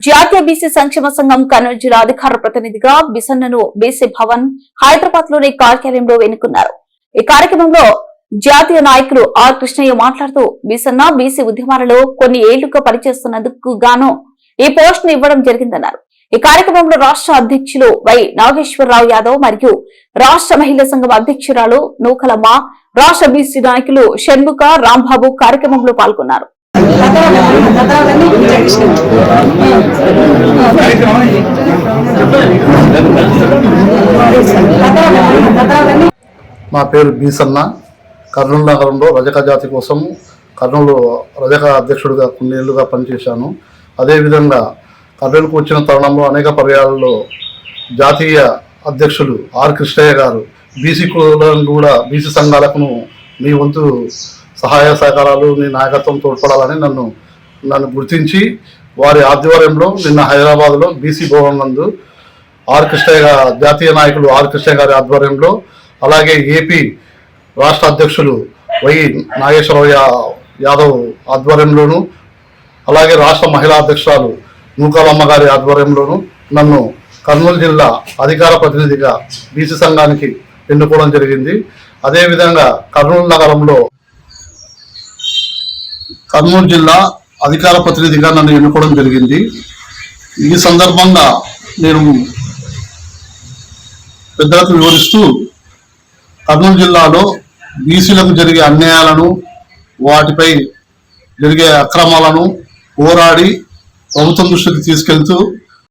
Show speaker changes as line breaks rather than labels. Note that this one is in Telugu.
జాతీయ బీసీ సంక్షేమ సంఘం కర్నూలు జిల్లా అధికార ప్రతినిధిగా బిసన్నను బీసీ భవన్ హైదరాబాద్లోని కార్యాలయంలో ఎన్నుకున్నారు. ఈ కార్యక్రమంలో జాతీయ నాయకులు ఆర్ కృష్ణయ్య మాట్లాడుతూ బిసన్న బీసీ ఉద్యమాలలో కొన్ని ఏళ్ళుగా పనిచేస్తున్నందుకు గాను ఈ పోస్ట్ను ఇవ్వడం జరిగిందన్నారు. ఈ కార్యక్రమంలో రాష్ట్ర అధ్యక్షులు వై నాగేశ్వరరావు యాదవ్ మరియు రాష్ట్ర మహిళా సంఘం అధ్యక్షురాలు నూకలమ్మ రాష్ట్ర బీసీ నాయకులు షణ్ముఖ రాంబాబు కార్యక్రమంలో పాల్గొన్నారు.
నా పేరు బీసన్న కర్నూలు నగరంలో రజక జాతి కోసం కర్నూలు రజక అధ్యక్షుడిగా కొన్నేళ్ళుగా పనిచేశాను. అదేవిధంగా కర్నూలుకు వచ్చిన తరుణంలో అనేక పర్యాలలో జాతీయ అధ్యక్షులు ఆర్ కృష్ణయ్య గారు. బీసీ కులను కూడా బీసీ సంఘాలకు మీ వంతు సహాయ సహకారాలు నీ నాయకత్వం తోడ్పడాలని నన్ను నన్ను గుర్తించి వారి ఆధ్వర్యంలో నిన్న హైదరాబాద్లో బీసీ భవన్ నందు ఆర్ కృష్ణయ్య జాతీయ నాయకులు ఆర్ కృష్ణయ్య గారి ఆధ్వర్యంలో అలాగే ఏపీ రాష్ట్ర అధ్యక్షులు వై నాగేశ్వరరావు యాదవ్ ఆధ్వర్యంలోను అలాగే రాష్ట్ర మహిళా అధ్యక్షురాలు నూకాలమ్మ గారి ఆధ్వర్యంలోను నన్ను కర్నూలు జిల్లా అధికార ప్రతినిధిగా బీసీ సంఘానికి ఎన్నుకోవడం జరిగింది. అదేవిధంగా కర్నూలు నగరంలో కర్నూలు జిల్లా అధికార ప్రతినిధిగా నన్ను ఎన్నుకోవడం జరిగింది. ఈ సందర్భంగా నేను పెద్దలకు వివరిస్తూ కర్నూలు జిల్లాలో బీసీలకు జరిగే అన్యాయాలను వాటిపై జరిగే అక్రమాలను పోరాడి ప్రభుత్వం దృష్టికి తీసుకెళ్తూ